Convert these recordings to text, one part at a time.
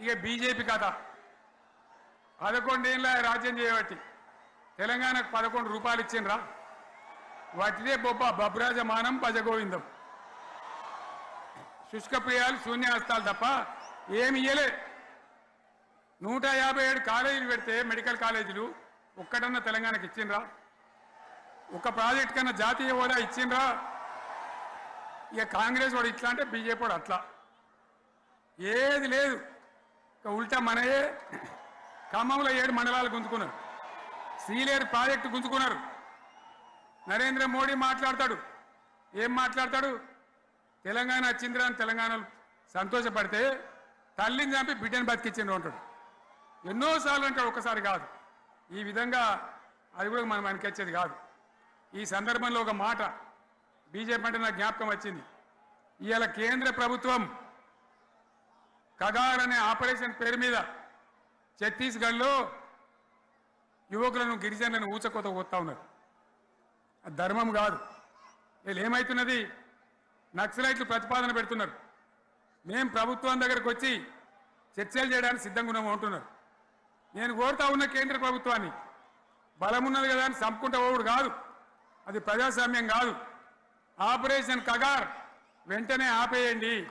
ఇక బీజేపీ కథ. పదకొండేళ్ళ రాజ్యం చేయబట్టి తెలంగాణకు పదకొండు రూపాయలు ఇచ్చిండ్రా. వాటిదే బొబ్బ బబ్రాజమానం భజగోవిందం. శుష్క ప్రియాలు శూన్యాస్తాలు తప్ప ఏమి ఇయ్యలే. నూట యాభై ఏడు కాలేజీలు పెడితే మెడికల్ కాలేజీలు ఒక్కటన్నా తెలంగాణకి ఇచ్చిండ్రా. ఒక ప్రాజెక్ట్ కన్నా జాతీయ హోదా ఇచ్చిండ్రా. ఇక కాంగ్రెస్ వాడు ఇట్లా అంటే బీజేపీ వాడు అట్లా. ఏది లేదు. ఉల్టా మనయే ఖమ్మంలో ఏడు మండలాలు గుంజుకున్నారు. సీలేరు ప్రాజెక్టు గుంజుకున్నారు. నరేంద్ర మోడీ మాట్లాడతాడు. ఏం మాట్లాడతాడు? తెలంగాణ వచ్చిందిరా అని తెలంగాణలో సంతోషపడితే తల్లిని చంపి బిడ్డను బతికించిండు అంటాడు. ఎన్నోసార్లు అంటాడు ఒక్కసారి కాదు. ఈ విధంగా అది కూడా మనం మనకెచ్చేది కాదు. ఈ సందర్భంలో ఒక మాట బీజేపీ అంటే నాకు జ్ఞాపకం వచ్చింది. ఇవాళ కేంద్ర ప్రభుత్వం కగార్ అనే ఆపరేషన్ పేరు మీద ఛత్తీస్గఢ్లో యువకులను గిరిజనులను ఊచకోత పోతా ఉన్నారు. అది ధర్మం కాదు. వీళ్ళు ఏమవుతున్నది నక్సలైట్లు ప్రతిపాదన పెడుతున్నారు. మేం ప్రభుత్వం దగ్గరకు వచ్చి చర్చలు చేయడానికి సిద్ధంగా ఉన్నాము అంటున్నారు. నేను కోరుతా ఉన్న కేంద్ర ప్రభుత్వాన్ని బలం ఉన్నది కదా అని చంపుకుంటా పోవుడు కాదు. అది ప్రజాస్వామ్యం కాదు. ఆపరేషన్ కగార్ వెంటనే ఆపేయండి.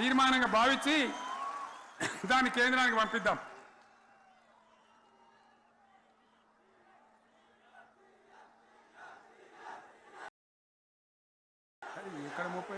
తీర్మానంగా భావించి దాన్ని కేంద్రానికి పంపిద్దాం. ఇక్కడ ముప్పై